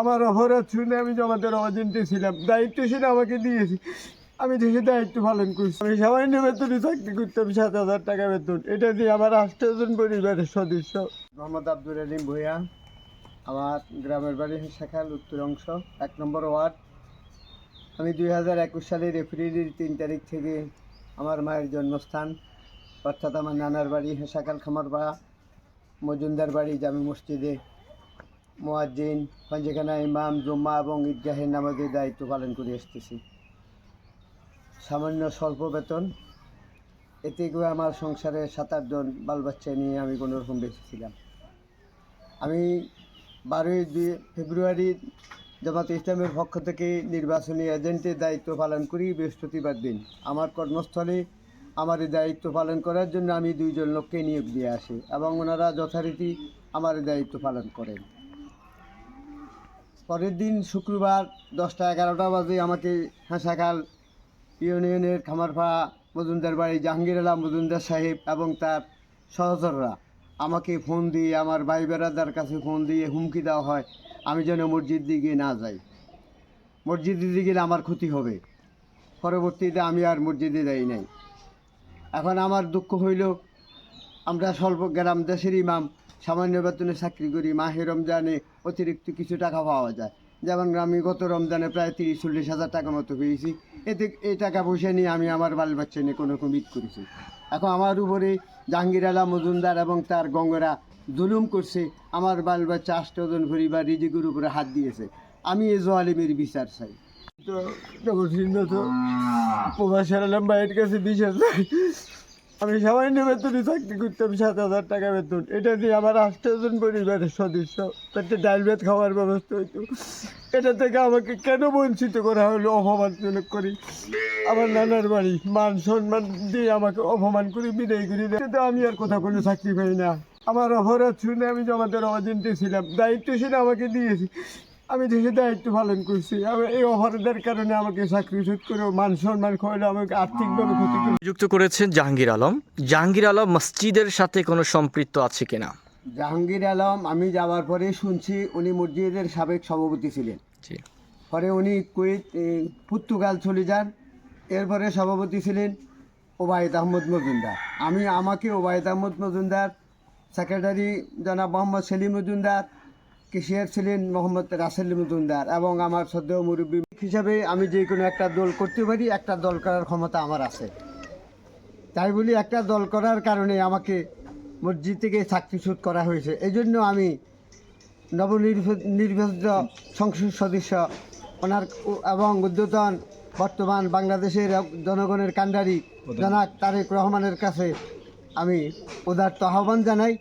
আমার অপরাধ শুনে আমি জমাতের অজেন্টে ছিলাম। দায়িত্ব শুনে আমাকে দিয়েছি। আমি দেশে দায়িত্ব পালন করছি। আমি সামান্য বেতনে চাকরি করতাম সাত হাজার টাকা বেতন। এটা দিয়ে আমার আষ্টজন পরিবারের সদস্য। মোহাম্মদ আব্দুল আলিম ভূঁইয়া, আমার গ্রামের বাড়ি শাখাল উত্তর অংশ, এক নম্বর ওয়ার্ড। আমি দুই হাজার একুশ সালের এপ্রিলের তিন তারিখ থেকে আমার মায়ের জন্মস্থান, অর্থাৎ আমার নানার বাড়ি হেসাকাল খামারবা মজুমদার বাড়ি জামি মসজিদে মোয়াজ্জিন পঞ্জখানা ইমাম, জুম্মা এবং ঈদগাহের নামাজের দায়িত্ব পালন করে আসতেছি। সামান্য স্বল্প বেতন, এতে করে আমার সংসারে সাত আটজন বাল বাচ্চা নিয়ে আমি কোনো রকম বেঁচেছিলাম আমি বারোই দুই ফেব্রুয়ারি জামাত ইসলামের পক্ষ থেকে নির্বাচনী এজেন্টের দায়িত্ব পালন করি বৃহস্পতিবার দিন। আমার কর্মস্থলে আমার দায়িত্ব পালন করার জন্য আমি দুইজন লোককে নিয়োগ দিয়ে আসি এবং ওনারা যথারীতি আমার দায়িত্ব পালন করেন। পরের দিন শুক্রবার দশটা এগারোটা বাজে আমাকে হাসাকাল ইউনিয়নের খামারফা মজুমদার বাড়ি জাহাঙ্গীর আলম, মজুমদার সাহেব এবং তার সহচররা আমাকে ফোন দিয়ে, আমার ভাই বেড়াদার কাছে ফোন দিয়ে হুমকি দেওয়া হয়, আমি যেন মসজিদ দিকে না যাই। মসজিদে দিকে আমার ক্ষতি হবে। পরবর্তীতে আমি আর মসজিদে যাই নাই। এখন আমার দুঃখ হইল, আমরা স্বল্প গ্রাম দেশের ইমাম সামান্য বেতনে চাকরি করি মাহে রমজানে অতিরিক্ত কিছু টাকা পাওয়া যায়। যেমন আমি গত রমজানে প্রায় তিরিশ, চল্লিশ হাজার টাকা মতো পেয়েছি। এতে এই টাকা পয়সা নিয়ে আমি আমার বাল বাচ্চা নিয়ে কোনো রকম ঈদ করেছি। এখন আমার উপরে জাহাঙ্গীর আলা মজুমদার এবং তার গঙ্গরা জুলুম করছে, আমার বাল বাচ্চা আষ্টজন পরিবার রিজিকুর উপরে হাত দিয়েছে। আমি এ জোয়ালিমের বিচার চাই। তো তো প্রবাস ভাইয়ের কাছে বিশ হাজার। আমি সামান্য বেতনে চাকরি করতাম সাত হাজার টাকা বেতন। এটা দিয়ে আমার আষ্টজন পরিবারের সদস্য একটা ডাল ভাত খাওয়ার ব্যবস্থা হইতো। এটা থেকে আমাকে কেন বঞ্চিত করা হলো অপমানজনক করি? আমার নানার বাড়ি, মান সম্মান দিয়ে আমাকে অপমান করে বিদায় করে দেয়। আমি আর কোথাও কোনো চাকরি পাই না। আমার অপরাধ শুনে আমি জমাতের অজেন্টে ছিলাম। দায়িত্ব শুনে আমাকে দিয়েছি। আমি দেশে দায়িত্ব পালন করছি। আমি এই অপরাধের কারণে আমাকে চাকরি সুদ করে মান সম্মান খাওয়ালে আমাকে আর্থিকভাবে ক্ষতি যুক্ত করেছেন জাহাঙ্গীর আলম। জাহাঙ্গীর আলম মসজিদের সাথে কোনো সম্পৃক্ত আছে কিনা? জাহাঙ্গীর আলম আমি যাওয়ার পরে শুনছি উনি মসজিদের সাবেক সভাপতি ছিলেন। পরে উনি কুয়েত পর্তুগাল চলে যান। এরপরে সভাপতি ছিলেন ওবায়দ আহমদ মজুমদার। আমি আমাকে ওবায়দ আহমদ মজুমদার সেক্রেটারি জনাব মোহাম্মদ সেলিম মজুমদার কেশিয়ার ছিলেন মোহাম্মদ রাসেল মজুমদার এবং আমার সদ্য মুরব্বী হিসাবে আমি যে কোনো একটা দল করতে পারি একটা দল করার ক্ষমতা আমার আছে। তাই বলি একটা দল করার কারণে আমাকে মসজিদ থেকে চাকরিচ্যুত করা হয়েছে। এই জন্য আমি নবনির্বাচিত সংসদ সদস্য ওনার এবং উদ্যোতন বর্তমান বাংলাদেশের জনগণের কাণ্ডারি জনাক তারেক রহমানের কাছে আমি উদার্ত আহ্বান জানাই।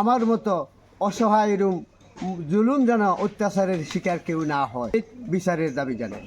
আমার মতো অসহায় এরম জুলুম যেন অত্যাচারের শিকার কেউ না হয় বিচারের দাবি জানাই।